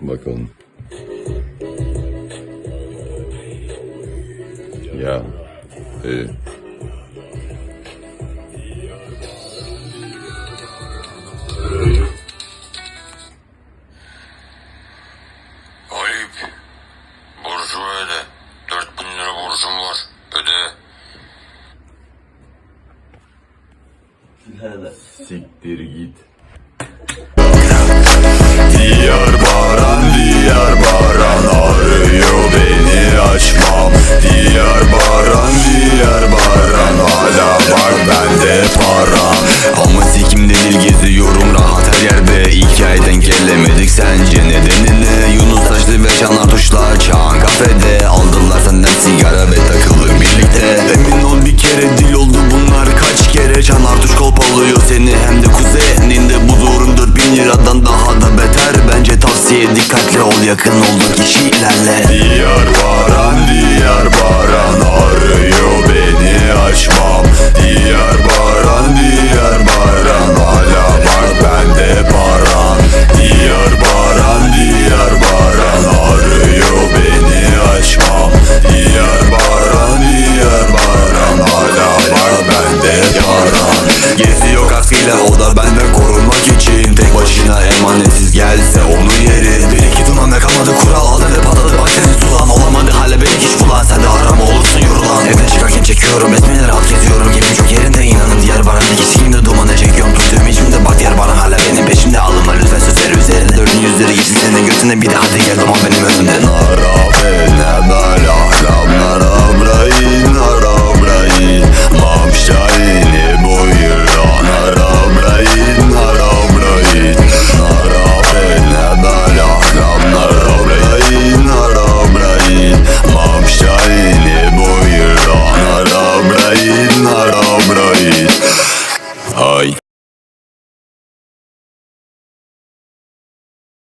Bakalım. Ya. E, Ayıp. Borcumu öde. Dört bin lira borcum var. Öde. siktir git. Yeah. Dikkatli ol yakın olduk işi Diyar baran diyar baran Arıyor beni açmam. Diyar baran diyar baran Hala var bende paran Diyar baran diyar baran Arıyor beni açmam. Diyar baran diyar baran Hala var bende paran Gezi